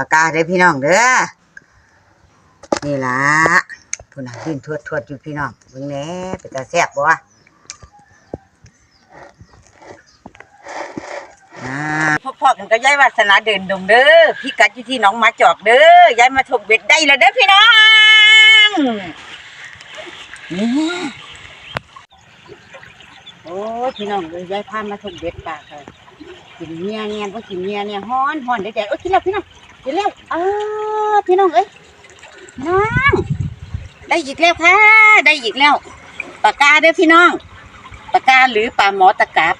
ปากกาเด้อพี่น้องเด้อนี่ล่ะพุ่นน่ะขึ้นทวดทวดอยู่พี่น้องเบิ่งแหน่เป็นตาแซ่บบ่วะอ่าพ่อๆกันก็ย้ายวาสนาเดินดงเด้อพี่กัดอยู่ที่หน้องหมาจอกเด้อย้ายมาถกเบ็ดได้แล้วเด้อพี่น้องนี่โอ้ยพี่น้องเลยย้ายพามาถกเบ็ดปากเลย กินเมียเนี่ยพอกินเมียเนี่ยฮ้อนฮ้อนได้ใจโอ้ยกินแล้วพี่น้องกินแล้วเออพี่น้องเอ้ยน้องได้อีกแล้วค่ะ ได้อีกแล้วปากกาเด้อพี่น้องปากกาหรือปลาหมอตะกับ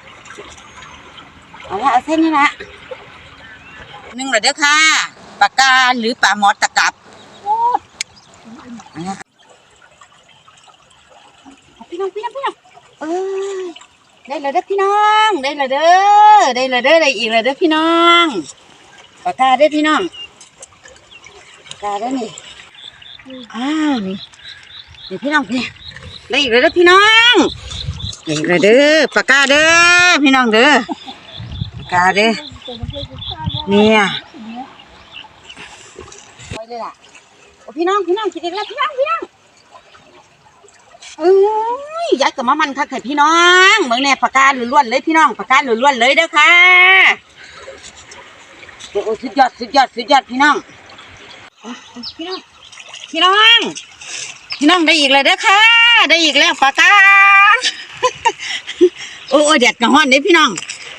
เอาละเอาเส้นนี้ละหนึ่งเลยเด้อค่ะปากกาหรือปลาหมอตะกับโอ้ยพี่น้องพี่น้องพี่น้องเอ้ย ได้เลยเด้อพี่น้อง ได้เลยเด้อ ได้เลยเด้อได้อีกเลยเด้อพี่น้องปากกาเด้อพี่น้องปากกาเด้อนี่ อ้าวนี่เดี๋ยวพี่น้องนี่ได้อีกเลยเด้อพี่น้องได้อีกเลยเด้อปากกาเด้อพี่น้องเด้อปากกาเด้อเนี่ยไปเลยล่ะโอ้พี่น้องพี่น้องกินอีกแล้วพี่น้องพี่น้อง เอ้ยยายกับมามันค่ะค่ะพี่น้องเมืองแน่ปากกาล้วนๆเลยพี่น้องปากกาล้วนๆเลยเด้อค่ะโอ้สุดยอดสุดยอดสุดยอดพี่น้องพี่น้องพี่น้อง พี่น้องได้อีกเลยเด้อค่ะ ได้อีกแล้วปากกาโอ้โอ้แดกระห้อนเด้พี่น้อง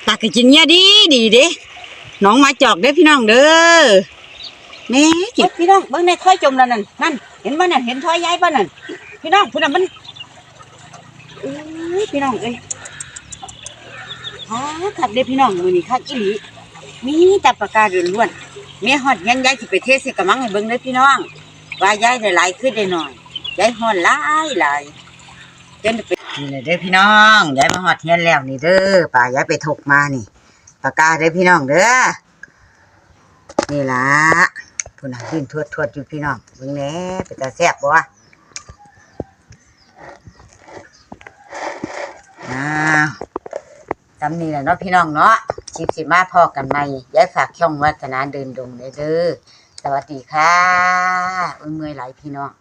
ปากกากินเนี่ยดีดีเด้น้องมาจอกเด้พี่น้องเด้อแม่จิพี่น้องเบิ่งในถ้อยจมแล้วนั่นนั่นเห็นบ่นั่นเห็นถ้อยย้ายบ่นั่นพี่น้องพุ่นน่ะมัน เอ้ยพี่น้องเอ้ยฮะขับเด้พี่น้องมือนี้คักอีหลีมีแต่ปากกาล้วนๆแม่ฮอดยันยายสิไปเทใส่กะมังให้เบิ่งเด้อพี่น้อง ว่ายายได้หลายขึ้นได้หน่อยยายฮอดหลายหลายจนไปนี่แหละเด้อพี่น้องยายมาฮอดเฮียนแล้วนี่เด้อป่ายายไปถกมานี่ปากกาเด้อพี่น้องเด้อนี่ล่ะพุ่นน่ะขึ้นทวดทวดอยู่พี่น้องเบิ่งแหน่เป็นตาแซ่บบ่วะ อ้าว จำนี่แหละเนาะพี่น้องเนาะชิบสิมาพ่อกันใหม่ยายฝากช่องวัฒนาเดินดงเด้อสวัสดีค่ะเมื่อยหลายพี่น้อง